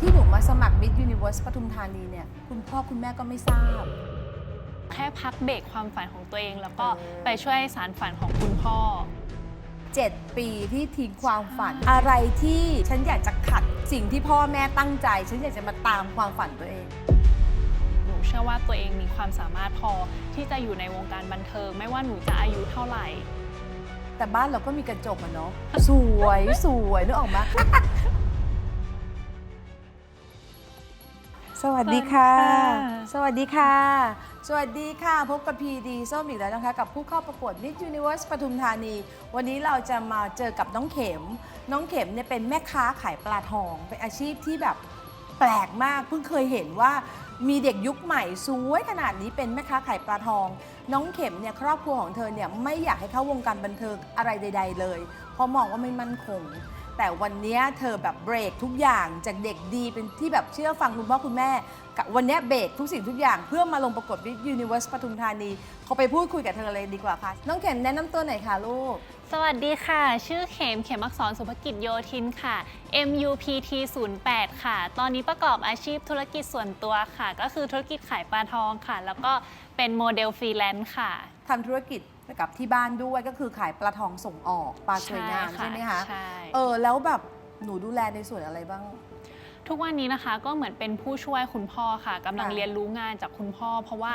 ที่หนูมาสมัคร Miss Universe ปทุมธานีเนี่ย คุณพ่อคุณแม่ก็ไม่ทราบ แค่พักเบรกความฝันของตัวเอง แล้วก็เออไปช่วยสารฝันของคุณพ่อ 7 ปีที่ทิ้งความฝันอะไรที่ฉันอยากจะขัดสิ่งที่พ่อแม่ตั้งใจ ฉันอยากจะมาตามความฝันตัวเอง หนูเชื่อว่าตัวเองมีความสามารถพอที่จะอยู่ในวงการบันเทิง ไม่ว่าหนูจะอายุเท่าไหร่ แต่บ้านเราก็มีกระจกอะเนาะสวยสวยนึกออกไหม สวัสดีค่ะ สวัสดีค่ะ สวัสดีค่ะ พบกับพีดีส้มอีกแล้วนะคะ กับผู้เข้าประกวด Miss Universe ปทุมธานี วันนี้เราจะมาเจอกับน้องเข็ม น้องเข็มเนี่ยเป็นแม่ค้าขายปลาทอง เป็นอาชีพที่แบบแปลกมาก เพิ่งเคยเห็นว่ามีเด็กยุคใหม่สวยขนาดนี้เป็นแม่ค้าขายปลาทอง น้องเข็มเนี่ยครอบครัวของเธอเนี่ยไม่อยากให้เข้าวงการบันเทิงอะไรใด ๆ เลย เพราะมองว่าไม่มั่นคง แต่วันเนี้ยเธอแบบเบรกทุกอย่างจากเด็กดีเป็นที่แบบเชื่อฟังคุณพ่อคุณแม่กับวันเนี้ยเบรกทุกสิ่งทุกอย่างเพื่อมาลงประกวดวิ Universe ปทุมธานีเขาไปพูดคุยกับเธอเลยดีกว่าค่ะ น้องเข็มแนะนำตัวหน่อยค่ะลูก สวัสดีค่ะ ชื่อเขมเขมอักษรสุภกิจโยธินค่ะ MUPT 08ค่ะ ตอนนี้ประกอบอาชีพธุรกิจส่วนตัวค่ะ ก็คือธุรกิจขายปลาทองค่ะ แล้วก็เป็นโมเดลฟรีแลนซ์ค่ะทำธุรกิจ กับที่บ้านด้วยก็คือขายปลาทองส่งออกปลาสวยงามใช่ไหมคะใช่เออแล้วแบบหนูดูแลในส่วนอะไรบ้าง ทุกวันนี้นะคะก็เหมือนเป็นผู้ช่วยคุณพ่อค่ะกำลังค่ะเรียนรู้งานจากคุณพ่อ เพราะว่า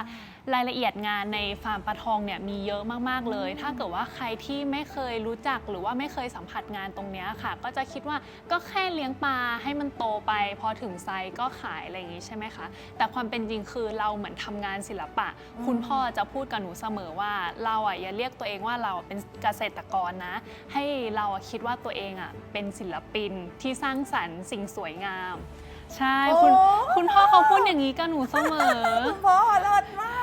รายละเอียดงานในฟาร์มปลาทองเนี่ยมีเยอะมากๆเลย ถ้าเกิดว่าใครที่ไม่เคยรู้จักหรือว่าไม่เคยสัมผัสงานตรงเนี้ยค่ะ ก็จะคิดว่าก็แค่เลี้ยงปลาให้มันโตไป พอถึงไซส์ก็ขายอะไรอย่างงี้ใช่ไหมคะ แต่ความเป็นจริงคือเราเหมือนทำงานศิลปะอืมคุณพ่อจะพูดกับหนูเสมอว่าเราอะอย่าเรียกตัวเองว่าเราเป็นเกษตรกรนะ ให้เราอะคิดว่าตัวเองอะเป็นศิลปินที่สร้างสรรค์สิ่งสวยงาม ใช่คุณโอ้คุณพ่อเขาพูดอย่างนี้กับหนูเสมอ คุณพ่อเลิศมาก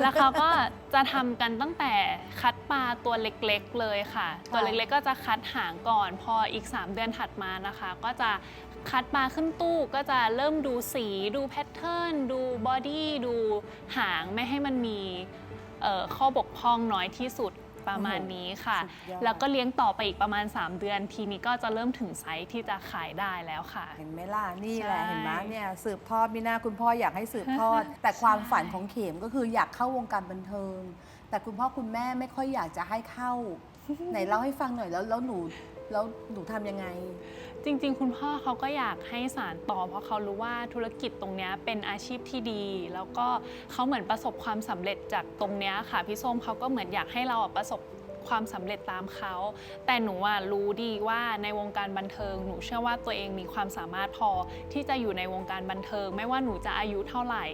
แล้วเขาก็จะทำกันตั้งแต่คัดปลาตัวเล็กๆเลยค่ะ ตัวเล็กๆก็จะคัดหางก่อน พออีก 3 เดือนถัดมานะคะ ก็จะคัดปลาขึ้นตู้ก็จะเริ่มดูสีดูแพทเทิร์นดูบอดี้ดูหางไม่ให้มันมีเอ่อข้อบกพร่องน้อยที่สุด ประมาณนี้ค่ะ สุดยอด แล้วก็เลี้ยงต่อไปอีกประมาณ 3 เดือน ทีนี้ก็จะเริ่มถึงไซส์ที่จะขายได้แล้วค่ะ เห็นไหมล่ะ นี่แหละใช่เห็นไหมเนี่ยสืบทอดมิน่าคุณพ่ออยากให้สืบทอด แต่ความฝันของเข็มก็คืออยากเข้าวงการบันเทิง แต่คุณพ่อคุณแม่ไม่ค่อยอยากจะให้เข้า ไหนเล่าให้ฟังหน่อยแล้วแล้วหนู แล้วหนูทำยังไง จริง ๆ คุณพ่อเขาก็อยากให้สารต่อ เพราะเขารู้ว่าธุรกิจตรงเนี้ยเป็นอาชีพที่ดี แล้วก็เขาเหมือนประสบความสำเร็จจากตรงเนี้ยค่ะพี่ส้มเขาก็เหมือนอยากให้เราอะประสบ ความสำเร็จตามเขา แต่หนูอะรู้ดีว่าในวงการบันเทิง หนูเชื่อว่าตัวเองมีความสามารถพอที่จะอยู่ในวงการบันเทิง ไม่ว่าหนูจะอายุเท่าไหร่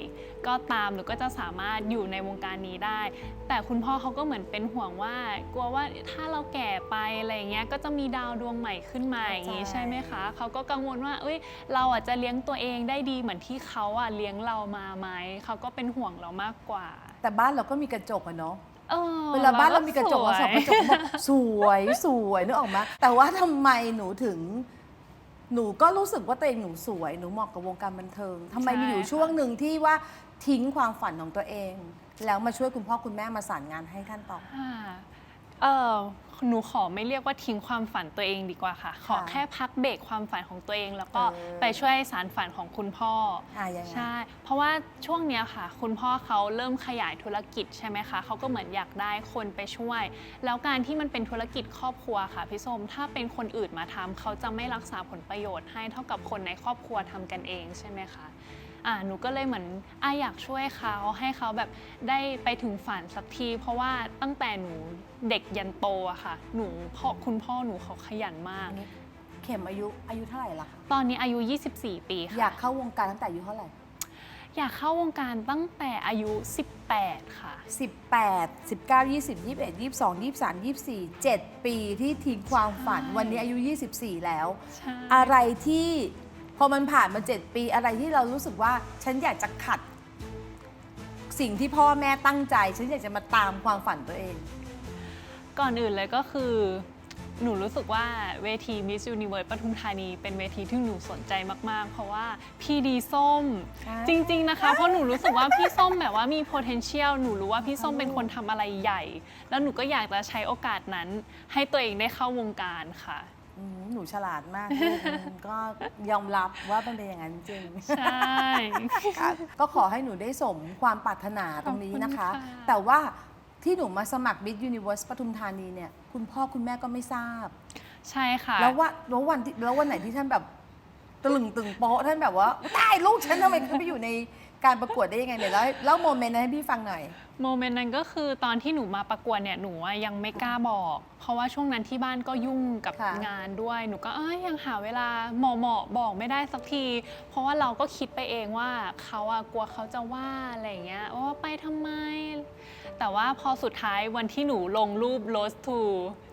ก็ตามหนูก็จะสามารถอยู่ในวงการนี้ได้ แต่คุณพ่อเขาก็เหมือนเป็นห่วงว่า กลัวว่าถ้าเราแก่ไปอะไรเงี้ยก็จะมีดาวดวงใหม่ขึ้นมาอย่างงี้เข้าใจใช่ไหมคะเขาก็กังวลว่าเอ้ยเราอะจะเลี้ยงตัวเองได้ดีเหมือนที่เขาอะเลี้ยงเรามาไหมเขาก็เป็นห่วงเรามากกว่า แต่บ้านเราก็มีกระจกอะเนาะเออเวลาบ้านเรามีกระจกสวเรายส่องกระจกบอกสวยสวยนึกออกไหมแต่ว่าทำไมหนูถึง หนูก็รู้สึกว่าตัวเองหนูสวย หนูเหมาะกับวงการบันเทิงทำไมมีอยู่ช่วงหนึ่งที่ว่าทิ้งความฝันของตัวเอง แล้วมาช่วยคุณพ่อคุณแม่มาสานงานให้ท่านต่อค่ะ เออหนูขอไม่เรียกว่าทิ้งความฝันตัวเองดีกว่าค่ะ ขอแค่พักเบรกความฝันของตัวเอง แล้วก็เออ ไปช่วยสารฝันของคุณพ่อ อะยังไง ใช่ เพราะว่าช่วงเนี้ยค่ะ คุณพ่อเขาเริ่มขยายธุรกิจใช่ไหมคะ เขาก็เหมือนอยากได้คนไปช่วย แล้วการที่มันเป็นธุรกิจครอบครัวค่ะพี่ส้ม ถ้าเป็นคนอื่นมาทำเขาจะไม่รักษาผลประโยชน์ให้เท่ากับคนในครอบครัวทำกันเองใช่ไหมคะ อ่าหนูก็เลยเหมือนอะอยากช่วยเขาให้เขาแบบได้ไปถึงฝันสักที เพราะว่าตั้งแต่หนูเด็กยันโตอะค่ะ หนูพ่อคุณพ่อหนูเขาขยันมากอันนี้เข็มอายุอายุเท่าไหร่ละคะตอนนี้อายุ 24 ปีค่ะ อยากเข้าวงการตั้งแต่อายุเท่าไหร่ อยากเข้าวงการตั้งแต่อายุ 18 ค่ะ 18 19 20 21 22 23 24 7 ปีที่ทิ้งความฝันใช่วันนี้อายุ 24 แล้ว ใช่ อะไรที่ พอมันผ่านมา 7 ปีอะไรที่เรารู้สึกว่าฉันอยากจะขัด สิ่งที่พ่อแม่ตั้งใจ ฉันอยากจะมาตามความฝันตัวเอง ก่อนอื่นเลยก็คือ หนูรู้สึกว่าเวที Miss Universe ปทุมธานี เป็นเวทีที่หนูสนใจมาก ๆ เพราะว่าพี่ดีส้ม ใช่ จริง ๆ นะคะ เพราะหนูรู้สึกว่าพี่ส้มแบบว่ามี potential หนูรู้ว่าพี่ส้มเป็นคนทำอะไรใหญ่ แล้วหนูก็อยากจะใช้โอกาสนั้น ให้ตัวเองได้เข้าวงการค่ะ อืมหนูฉลาดมากลูกอืมก็ยอมรับว่ามันเป็นอย่างนั้นจริง ใช่ ค่ะก็ขอให้หนูได้สมความปรารถนาตรงนี้นะคะ ขอบคุณค่ะ แต่ว่าที่หนูมาสมัคร Miss Universe ปทุมธานีเนี่ย คุณพ่อคุณแม่ก็ไม่ทราบ ใช่ค่ะแล้วว่าแล้ววันที่แล้ววันไหนที่ท่านแบบตะลึงตึงโป๊ะท่านแบบว่าตายลูกฉันทำไมขึ้นไปอยู่ในการประกวดได้ยังไงเนี่ยแล้วเล่าโมเมนต์นั้นให้พี่ฟังหน่อย โมเมนต์นั้นก็คือตอนที่หนูมาประกวดเนี่ยหนูอะยังไม่กล้าบอก เพราะว่าช่วงนั้นที่บ้านก็ยุ่งกับค่ะ งานด้วยหนูก็เอ้ยยังหาเวลาเหมาะเหมาะๆบอกไม่ได้สักที เพราะว่าเราก็คิดไปเองว่าเขาอะกลัวเขาจะว่าอะไรอย่างเงี้ยว่าไปทำไม แต่ว่าพอสุดท้ายวันที่หนูลงรูป Rose to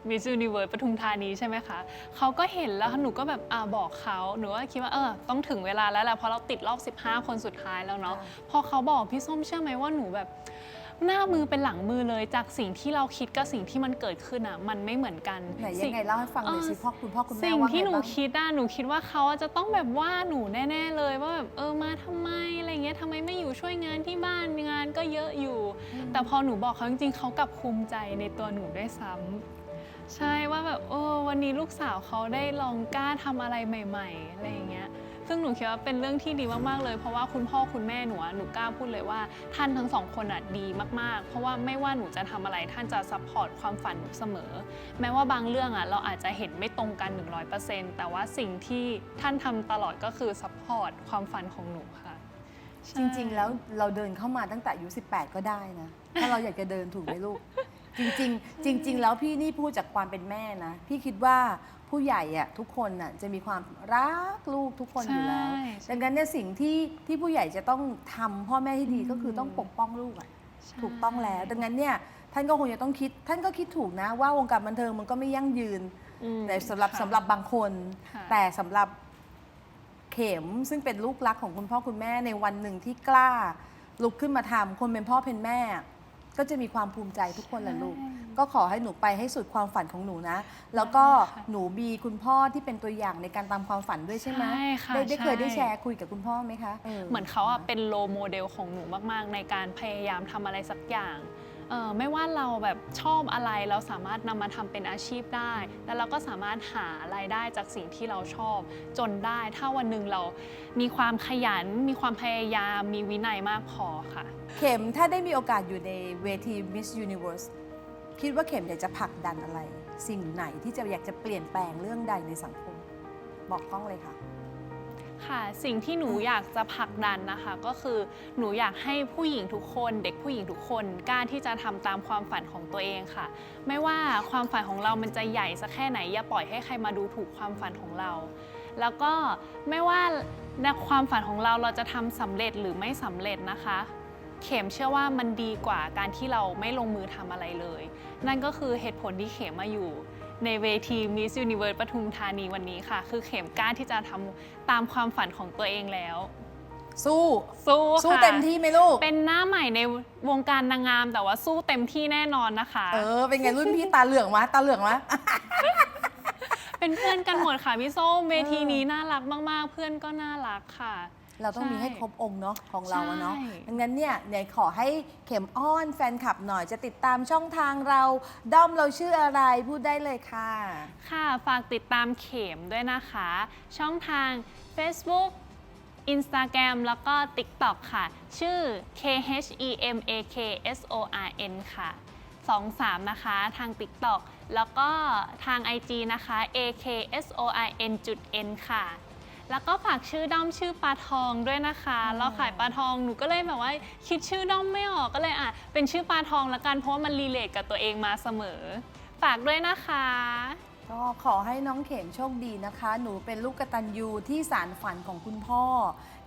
Miss Universe ปทุมธานีใช่ไหมคะเขาก็เห็นแล้วหนูก็แบบอ่าบอกเขาหนูก็คิดว่าเออต้องถึงเวลาแล้วแหละเพราะเราติดรอบ 15 คนสุดท้ายแล้วเนาะค่ะพอเขาบอกพี่ส้มเชื่อไหมว่าหนูแบบ หน้ามือเป็นหลังมือเลยจากสิ่งที่เราคิดกับสิ่งที่มันเกิดขึ้นอะมันไม่เหมือนกันไหนสิ่ยังไงเล่าให้ฟังหน่อยสิเออพ่อคุณพ่อคุณแม่สิ่งว่าไงที่หนูบ้าง คิดอะหนูคิดว่าเขาอะจะต้องแบบว่าหนูแน่ๆเลยว่าแบบเออมาทำไมอะไรเงี้ยทำไมไม่อยู่ช่วยงานที่บ้านงานก็เยอะอยู่ แต่พอหนูบอกเขาจริงๆเขากลับภูมิใจในตัวหนูด้วยซ้ำใช่ว่าแบบเออวันนี้ลูกสาวเขาได้ลองกล้าทำอะไรใหม่ ๆอะไรอย่างเงี้ย ซึ่งหนูคิดว่าเป็นเรื่องที่ดีมากๆเลย เพราะว่าคุณพ่อคุณแม่หนูหนูกล้าพูดเลยว่าท่านทั้งสองคนอะดีมากๆ เพราะว่าไม่ว่าหนูจะทำอะไรท่านจะซัพพอร์ตความฝันหนูเสมอ แม้ว่าบางเรื่องอะเราอาจจะเห็นไม่ตรงกัน 100%แต่ว่าสิ่งที่ท่านทำตลอดก็คือซัพพอร์ตความฝันของหนูค่ะจริงๆ แล้วเราเดินเข้ามาตั้งแต่อายุ18 ก็ได้นะ ถ้าเราอยากจะเดินถูกไหมลูก จริงๆ จริง ๆ แล้วพี่นี่พูดจากความเป็นแม่นะ พี่คิดว่าผู้ใหญ่อะทุกคนน่ะจะมีความรักลูกทุกคนอยู่แล้วใช่ ดังนั้นเนี่ยสิ่งที่ที่ผู้ใหญ่จะต้องทำพ่อแม่ที่ดีก็คือต้องปกป้องลูกอะ ใช่ถูกต้องแล้ว ดังนั้นเนี่ยท่านก็คงจะต้องคิด ท่านก็คิดถูกนะว่าวงการบันเทิงมันก็ไม่ยั่งยืนอืม แต่สำหรับค่ะสำหรับบางคน ค่ะ แต่สำหรับเข็มซึ่งเป็นลูกรักของคุณพ่อคุณแม่ในวันหนึ่งที่กล้า ลุกขึ้นมาทำคนเป็นพ่อเป็นแม่ ก็จะมีความภูมิใจทุกคนแหละลูก ก็ขอให้หนูไปให้สุดความฝันของหนูนะ แล้วก็ค่ะหนูมีคุณพ่อที่เป็นตัวอย่างในการตามความฝันด้วยใช่ไหมใช่ค่ะได้ได้เคยใช่ ได้แชร์คุยกับคุณพ่อไหมคะ เหมือนเขาอะเป็นโลโมเดลของหนูมาก ๆ ในการพยายามทำอะไรสักอย่างเอ่อ ไม่ว่าเราแบบชอบอะไรเราสามารถนำมาทำเป็นอาชีพได้ แล้วเราก็สามารถหารายได้จากสิ่งที่เราชอบจนได้ ถ้าวันหนึ่งเรามีความขยัน มีความพยายาม มีวินัยมากพอค่ะ เข็มถ้าได้มีโอกาสอยู่ในเวที Miss Universe คิดว่าเข็มอยากจะผลักดันอะไร สิ่งไหนที่จะอยากจะเปลี่ยนแปลงเรื่องใดในสังคม บอกกล้องเลยค่ะ ค่ะ สิ่งที่หนูอยากจะผลักดันนะคะ ก็คือหนูอยากให้ผู้หญิงทุกคน เด็กผู้หญิงทุกคนกล้าที่จะทำตามความฝันของตัวเองค่ะ ไม่ว่าความฝันของเรามันจะใหญ่สักแค่ไหน อย่าปล่อยให้ใครมาดูถูกความฝันของเรา แล้วก็ไม่ว่าในความฝันของเราเราจะทำสำเร็จหรือไม่สำเร็จนะคะ เข็มเชื่อว่ามันดีกว่าการที่เราไม่ลงมือทำอะไรเลย นั่นก็คือเหตุผลที่เข็มมาอยู่ ในเวที Miss Universe ปทุมธานีวันนี้ค่ะ คือเข็มกล้าที่จะทำตามความฝันของตัวเองแล้ว สู้สู้สู้ค่ะเต็มที่ไหมลูก เป็นหน้าใหม่ในวงการนางงามแต่ว่าสู้เต็มที่แน่นอนนะคะ เออ เป็นไงรุ่นพี่ตาเหลืองมะตาเหลืองมะเป็นเพื่อนกันหมดค่ะพี่ส้มเวทีนี้น่ารักมาก ๆ เพื่อนก็น่ารักค่ะ เราต้องมีใช่ให้ครบองค์เนาะของเราอะเนาะใช่ ดังนั้นเนี่ยเนี่ยขอให้เข็มอ้อนแฟนคลับหน่อยจะติดตามช่องทางเรา ด้อมเราชื่ออะไรพูดได้เลยค่ะ ค่ะฝากติดตามเข็มด้วยนะคะ ช่องทาง Facebook Instagram แล้วก็ TikTok ค่ะ ชื่อ K H E M A K S O R N ค่ะ 23 นะคะทาง TikTok แล้วก็ทาง IG นะคะ A K S O R N จุด N ค่ะ แล้วก็ฝากชื่อด้อมชื่อปลาทองด้วยนะคะ เราขายปลาทองหนูก็เลยแบบว่าคิดชื่อด้อมไม่ออกก็เลยอะเป็นชื่อปลาทองละกันเพราะว่ามันรีเลทกับตัวเองมาเสมอ ฝากด้วยนะคะ ก็ขอให้น้องเข็มโชคดีนะคะ หนูเป็นลูกกตัญญูที่สารฝันของคุณพ่อ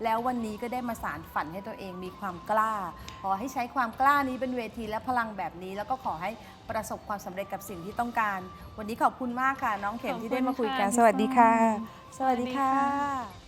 แล้ววันนี้ก็ได้มาสารฝันให้ตัวเองมีความกล้า ขอให้ใช้ความกล้านี้เป็นเวทีและพลังแบบนี้ แล้วก็ขอให้ประสบความสำเร็จกับสิ่งที่ต้องการ วันนี้ขอบคุณมากค่ะ น้องเข็มที่ได้มาคุยกันขอบคุณค่ะสวัสดีค่ะพี่ส้มสวัสดีค่ะ สวัสดีค่ะ